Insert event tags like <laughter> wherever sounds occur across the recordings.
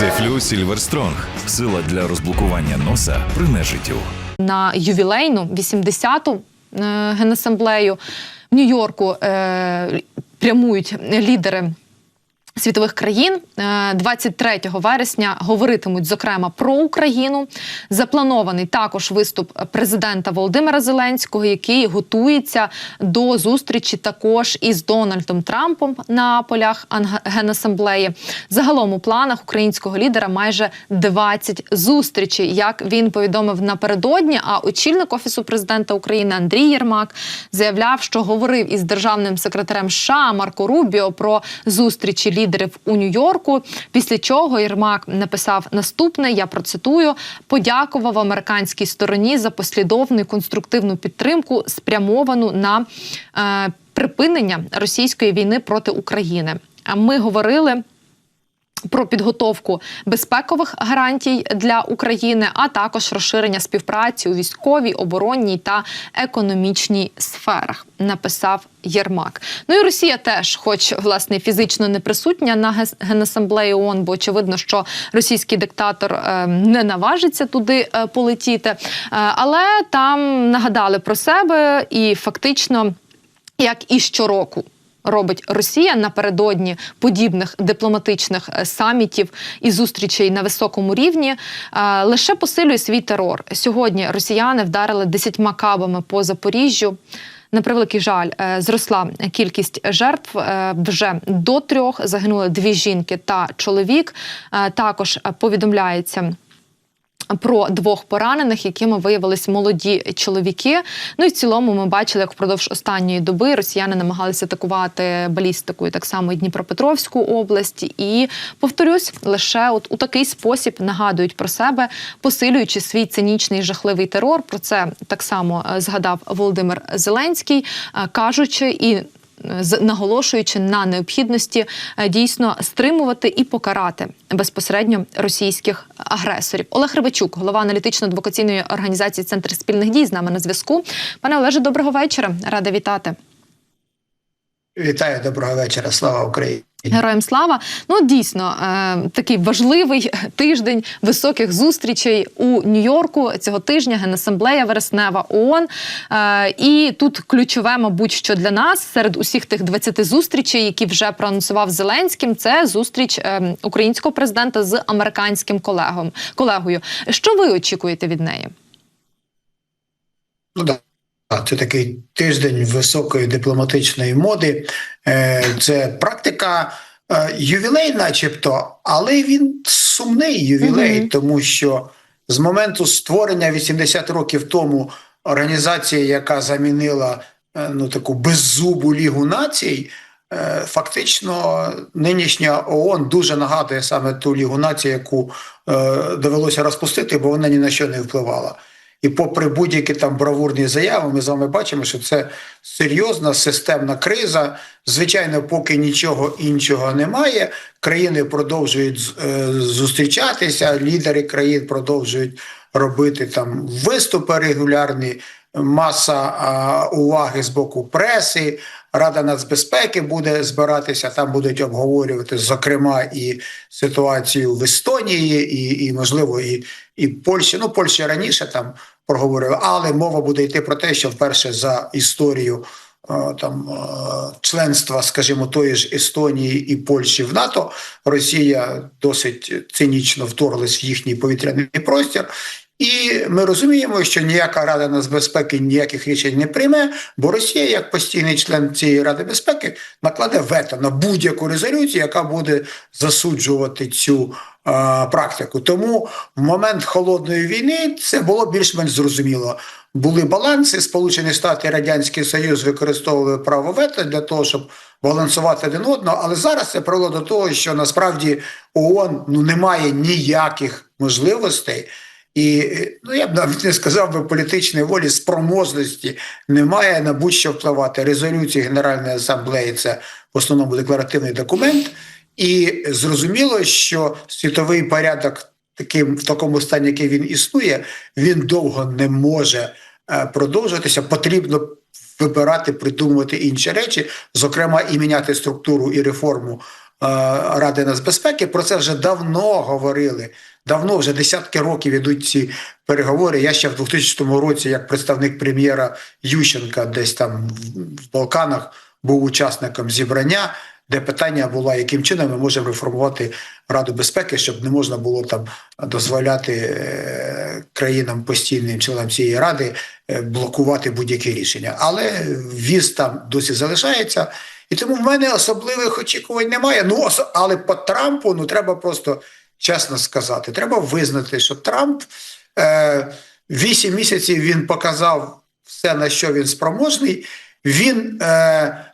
Дефлю Сільверстронг. Сила для розблокування носа при нежиттю. на ювілейну 80-ту е, генасамблею в Нью-Йорку е, прямують лідери. Світових країн Е, 23 вересня говоритимуть зокрема про Україну. Запланований також виступ президента Володимира Зеленського, який готується до зустрічі також із Дональдом Трампом на полях Генасамблеї. Загалом у планах українського лідера майже 20 зустрічей. Як він повідомив напередодні, а очільник офісу президента України Андрій Єрмак заявляв, що говорив із державним секретарем США Марко Рубіо про зустрічі лідерів у Нью-Йорку. Після чого Єрмак написав наступне: я процитую: подякував американській стороні за послідовну і конструктивну підтримку, спрямовану на е, припинення російської війни проти України. А ми говорили про підготовку безпекових гарантій для України, а також розширення співпраці у військовій, оборонній та економічній сферах. Написав Єрмак. Ну і Росія теж, хоч власне фізично не присутня на генасамблеї ООН, бо очевидно, що російський диктатор е, не наважиться туди е, полетіти. Е, але там нагадали про себе і фактично, як і щороку робить Росія напередодні подібних дипломатичних е, самітів і зустрічей на високому рівні, е, лише посилює свій терор. Сьогодні росіяни вдарили десятьма кабами по Запоріжжю. На превеликий жаль, е, зросла кількість жертв вже до трьох. Загинули дві жінки та чоловік. Також повідомляється. Про двох поранених, якими виявились молоді чоловіки. Ну і в цілому ми бачили, як впродовж останньої доби росіяни намагалися атакувати балістикою так само і Дніпропетровську область. І повторюсь, лише от у такий спосіб нагадують про себе, посилюючи свій цинічний жахливий терор. Про це так само е, згадав Володимир Зеленський, е, кажучи і наголошуючи на необхідності е, дійсно стримувати і покарати безпосередньо російських агресорів. Олег Рибачук, голова аналітично-адвокаційної організації Центр спільних дій, з нами на зв'язку. Пане Олеже, доброго вечора. Рада вітати. Вітаю, доброго вечора. Слава Україні. Героям слава. Ну дійсно е, такий важливий <laughs> тиждень високих зустрічей у Нью-Йорку цього тижня. Генасамблея Вереснева ООН. Е, і тут ключове, мабуть, що для нас серед усіх тих 20 зустрічей, які вже проанонсував Зеленським, це зустріч е, українського президента з американським колегом колегою. Що ви очікуєте від неї? Ну да. Це такий тиждень високої дипломатичної моди. Е, Це практика е, ювілей, начебто, але він сумний ювілей, Мгм. тому що з моменту створення 80 років тому організація, яка замінила е, ну таку беззубу лігу націй. Фактично, нинішня ООН дуже нагадує саме ту лігу націй, яку довелося розпустити, бо вона ні на що не впливала. І попри будь-які там бравурні заяви, ми з вами бачимо, що це серйозна системна криза. Звичайно, поки нічого іншого немає, країни продовжують е, зустрічатися, лідери країн продовжують робити там виступи регулярні, маса уваги з боку преси. Рада нацбезпеки буде збиратися, там будуть обговорювати, зокрема, і ситуацію в Естонії, і, і можливо, і, і Польщі. Ну, Польща раніше там проговорили, але мова буде йти про те, що вперше за історію е, там е, членства, скажімо, тої ж Естонії і Польщі в НАТО, Росія досить цинічно вторглась в їхній повітряний простір. І ми розуміємо, що ніяка Рада нацбезпеки ніяких рішень не прийме, бо Росія, як постійний член цієї Ради безпеки, накладе вето на будь-яку резолюцію, яка буде засуджувати цю е, практику. Тому в момент холодної війни це було більш-менш зрозуміло. Були баланси, Сполучені Штати і Радянський Союз використовували право вето для того, щоб балансувати один одного. Але зараз це привело до того, що насправді ООН ну немає ніяких можливостей. І ну я б навіть не сказав би політичної волі, спроможності немає на будь-що впливати. Резолюції Генеральної асамблеї це в основному декларативний документ, і зрозуміло, що світовий порядок таким в такому стані, який він існує, він довго не може е, продовжуватися. Потрібно вибирати, придумувати інші речі, зокрема і міняти структуру і реформу Ради нацбезпеки. Про це вже давно говорили. Давно вже десятки років ідуть ці переговори. Я ще в 2000 році, як представник прем'єра Ющенка, десь там в- Балканах був учасником зібрання, де питання було, яким чином ми можемо реформувати Раду безпеки, щоб не можна було там дозволяти е, країнам постійним членам цієї ради е, блокувати будь-які рішення. Але віз там досі залишається. І тому в мене особливих очікувань немає. Ну, але по Трампу ну треба просто чесно сказати. Треба визнати, що Трамп е, вісім місяців він показав все, на що він спроможний. Він, е,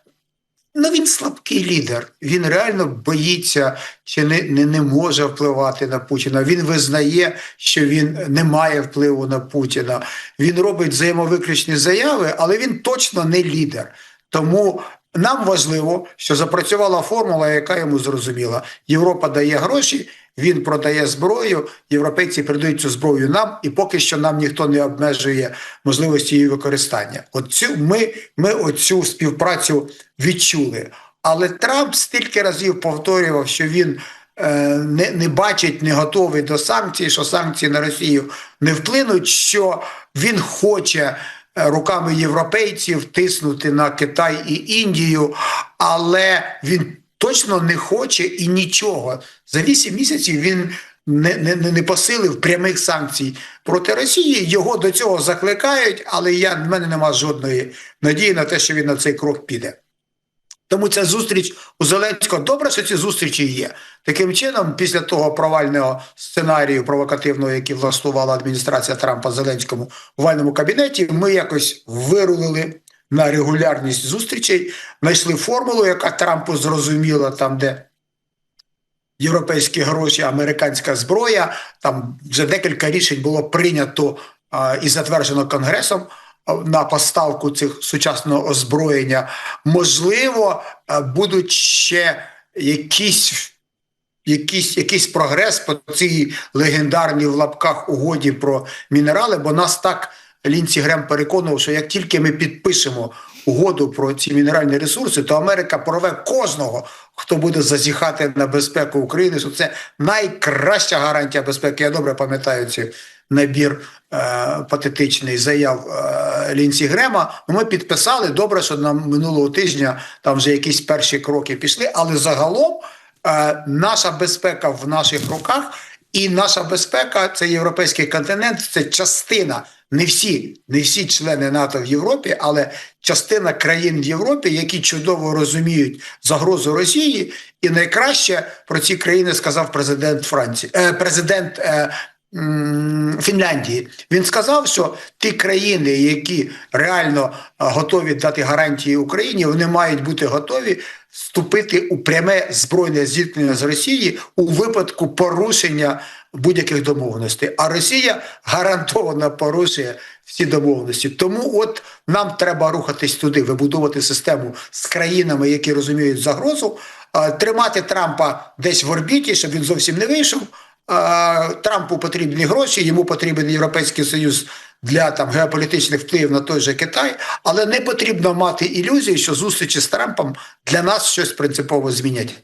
ну, він слабкий лідер. Він реально боїться чи не, не, не може впливати на Путіна. Він визнає, що він не має впливу на Путіна. Він робить взаємовиключні заяви, але він точно не лідер. Тому нам важливо, що запрацювала формула, яка йому зрозуміла. Європа дає гроші, він продає зброю, європейці передають цю зброю нам, і поки що нам ніхто не обмежує можливості її використання. От цю ми, ми оцю співпрацю відчули. Але Трамп стільки разів повторював, що він е, не, не бачить, не готовий до санкцій, що санкції на Росію не вплинуть, що він хоче руками європейців тиснути на Китай і Індію, але він точно не хоче і нічого. За вісім місяців він не, не, не не посилив прямих санкцій проти Росії. Його до цього закликають, але я, в мене немає жодної надії на те, що він на цей крок піде. Тому ця зустріч у Зеленського добре, що ці зустрічі є. Таким чином, після того провального сценарію провокативного, який влаштувала адміністрація Трампа Зеленському в овальному кабінеті, ми якось вирулили на регулярність зустрічей, знайшли формулу, яка Трампу зрозуміла там, де європейські гроші, американська зброя. Там вже декілька рішень було прийнято а, і затверджено Конгресом на поставку цих сучасного озброєння. Можливо, будуть ще якісь. Якийсь, якийсь прогрес по цій легендарній в лапках угоді про мінерали, бо нас так Лінці Грем переконував, що як тільки ми підпишемо угоду про ці мінеральні ресурси, то Америка порве кожного, хто буде зазіхати на безпеку України. Що це найкраща гарантія безпеки. Я добре пам'ятаю цей набір е, патетичний заяв е, Лінці Грема. Ми підписали добре, що на минулого тижня там вже якісь перші кроки пішли, але загалом е, наша безпека в наших руках. І наша безпека це європейський континент, це частина, не всі, не всі члени НАТО в Європі, але частина країн в Європі, які чудово розуміють загрозу Росії. І найкраще про ці країни сказав президент Франції, е, президент е, Фінляндії. Він сказав, що ті країни, які реально е, готові дати гарантії Україні, вони мають бути готові вступити у пряме збройне зіткнення з Росією у випадку порушення будь-яких домовленостей. А Росія гарантовано порушує всі домовленості. Тому от нам треба рухатись туди, вибудовувати систему з країнами, які розуміють загрозу, тримати Трампа десь в орбіті, щоб він зовсім не вийшов. Трампу потрібні гроші, йому потрібен Європейський Союз для там геополітичних впливів на той же Китай, але не потрібно мати ілюзії, що зустрічі з Трампом для нас щось принципово змінять.